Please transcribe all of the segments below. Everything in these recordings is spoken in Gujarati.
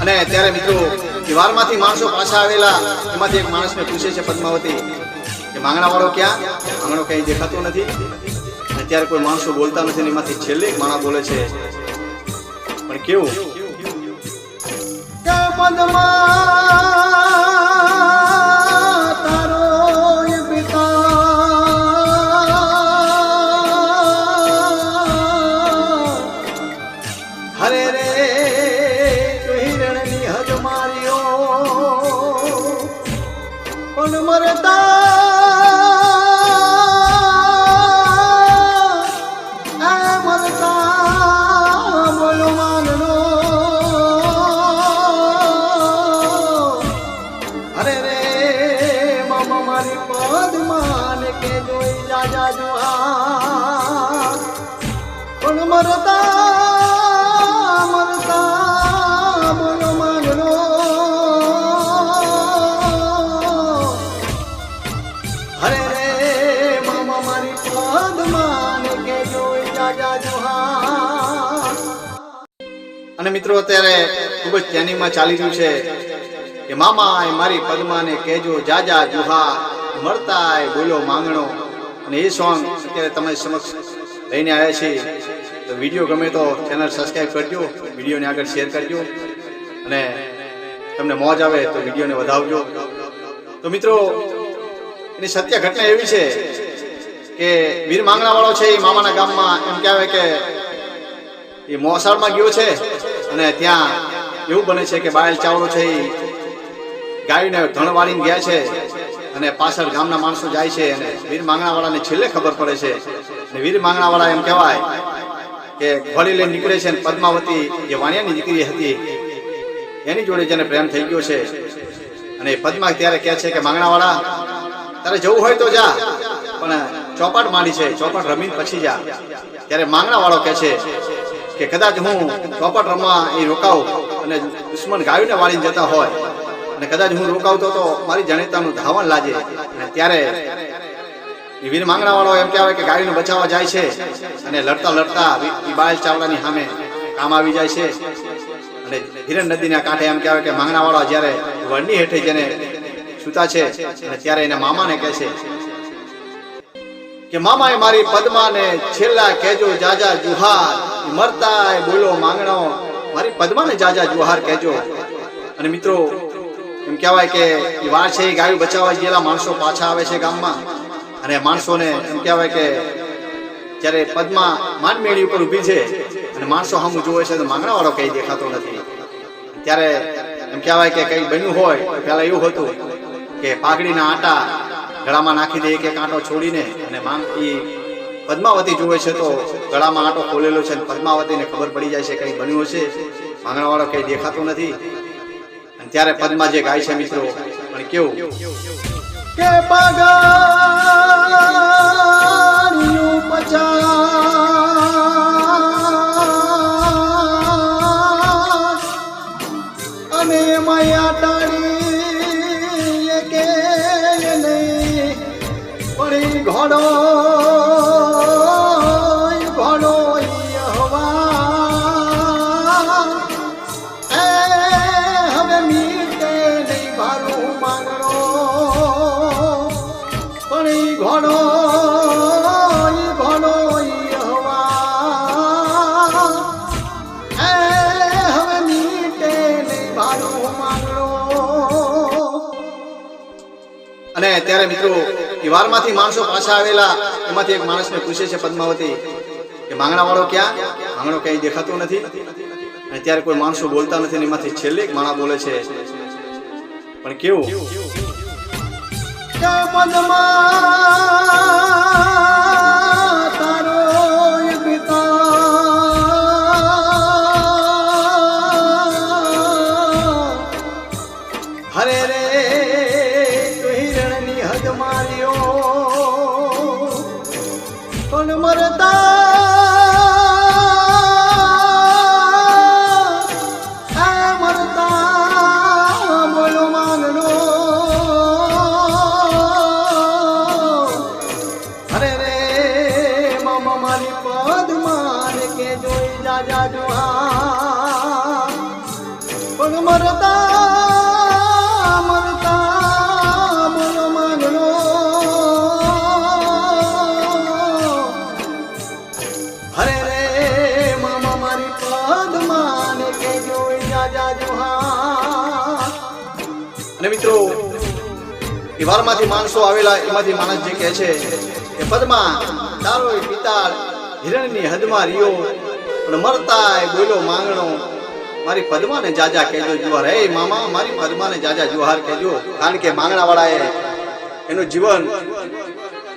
અને ત્યારે મિત્રો દિવારમાંથી માણસો પાછા આવેલા, એમાંથી એક માણસને પૂછે છે પદ્માવતી કે માંગણાવાળો ક્યાં? માંગણો કંઈ દેખાતો નથી. અત્યારે કોઈ માણસો બોલતા નથી એમાંથી છેલ્લે એક માણસ બોલે છે. પણ કેવું? પણ મરતા મરતા બોલો માનનો અરે રે મામા મારી પદમાન કે જોઈ અને મિત્રો, અત્યારે ખૂબ જ ધ્યાનીમાં ચાલી રહ્યું છે કે મામા એ મારી પદ્માને કહેજો, જાજા જુહા મળતાય બોલો માંગણો. અને એ સોંગ અત્યારે તમારી સમક્ષ લઈને આવ્યા છીએ. તો વીડિયો ગમે તો ચેનલ સબસ્ક્રાઈબ કરજો, વિડીયોને આગળ શેર કરજો અને તમને મોજ આવે તો વિડીયોને વધાવજો. તો મિત્રો, એની સત્ય ઘટના એવી છે કે વીર માંગણા વાળો છે એ મામાના ગામમાં, એમ કહેવાય કે એ મોસાળમાં ગયો છે અને ત્યાં એવું બને છે કે બાયલ ચાવડો છે એ ગાયને ધણ વાળીને ગયા છે અને પાછળ ગામના માણસો જાય છે અને વીર માંગણાવાળાને છેલ્લે ખબર પડે છે. અને વીર માંગણાવાળા એમ કહેવાય કે ઘોડી લઈને નીકળે છે અને પદ્માવતી જે વાણિયાની દીકરી હતી. એની જોડે જેને પ્રેમ થઈ ગયો છે. અને પદ્મા ત્યારે કહે છે કે માંગણાવાળા તારે જવું હોય તો જા, પણ ચોપાટ માંડી છે, ચોપાટ રમી પછી જા. ત્યારે માંગણાવાળો કહે છે કે કદાચ હું ચોપાટ રમવા એ રોકાવું અને દુશ્મન ગાવીને વાળીને જતા હોય અને કદાચ હું રોકાવતો તો મારી જાણીતાનું ધાવન લાગે ત્યારે એ વીર માંગણાવાળો એમ કહેવાય કે ગાડીને બચાવવા જાય છે અને લડતા લડતા બાયલ ચાવડાની સામે કામ આવી જાય છે. અને હિરણ નદીના કાંઠે એમ કહેવાય કે માંગણાવાળો જ્યારે વડની હેઠે જેને સૂતા છે અને ત્યારે એના મામાને કહે છે કે મામાએ મારી પદ્માને છેલ્લા કહેજો જાજા જુહાર. મરતા બોલો માંગણો, મારી પદ્માને જાજા જુહાર કહેજો. અને મિત્રો, એમ કહેવાય કે એ વાર છે, એ ગાયું બચાવવા ગયેલા માણસો પાછા આવે છે ગામમાં. અને માણસોને એમ કહેવાય કે જ્યારે પદ્મા માંડમેળી ઉપર ઊભી છે અને માણસો સામું જોવે છે, તો માંગણાવાળો કઈ દેખાતો નથી. ત્યારે એમ કહેવાય કે કઈ બન્યું હોય પહેલા એવું હતું કે પાઘડીના આટા ગળામાં નાખી દે એક એક આંટો છોડીને અને માંગ ઈ પદ્માવતી જોવે છે તો ગળામાં આંટો ખોલેલો છે અને પદ્માવતીને ખબર પડી જાય છે કઈ બન્યું હશે. ભાંગણાવાળો કઈ દેખાતો નથી. અને ત્યારે પદ્મા જે ગાય છે મિત્રો, પણ કેવું? કે પગારિયું અને ત્યારે મિત્રો, એ વારમાંથી માણસો પાછા આવેલા, એમાંથી એક માણસને પૂછે છે પદ્માવતી, કે માંગણાવાળો ક્યાં? માંગણો ક્યાંય દેખાતો નથી. અને ત્યારે કોઈ માણસો બોલતા નથી એમાંથી છેલ્લે એક માણા બોલે છે. પણ કેવું? કે પદ્મા તારો હરે રે હિરણની હદ માર્યો. મરતા મરતા બોલો રે મામા મારી પદમાને કેજો જાજા જોહા અને મિત્રો, એ માણસો આવેલા, એમાંથી માણસ જે કહે છે કે, પદ્મા, તારો પિતાળ હિરણની હદમાં રહ્યો પણ મરતાય બોલો માંગણો. મારી પદ્માને જાજા કહેજો જુહાર હે મામા, મારી પદ્માને જાજા જુહાર કહેજો. કારણ કે માંગણા એ એનું જીવન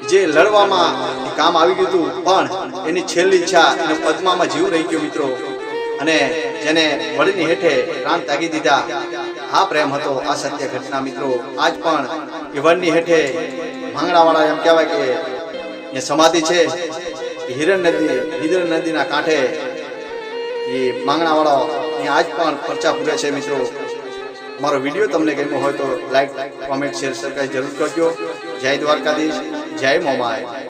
જે લડવામાં કામ આવી ગયું હતું, પણ એની છેલ્લી ઈચ્છા એને પદ્મામાં જીવ રહી ગયો, મિત્રો. અને જેને વડીની હેઠે પ્રાણ તાગી દીધા, આ પ્રેમ હતો, આ સત્ય ઘટના, મિત્રો. આજ પણ એ વડની હેઠે ભાંગડાવાળા એમ કહેવાય કે એ સમાધિ છે. હિરણ નદી હિરણ નદીના કાંઠે એ માંગણાવાળો અહીંયા આજ પણ ખર્ચા પૂરે છે મિત્રો. મારો વીડિયો તમને ગમ્યો હોય તો લાઈક કોમેન્ટ શેર સરકાર જરૂર કરજો. જય દ્વારકાધીશ, જય મોમાય.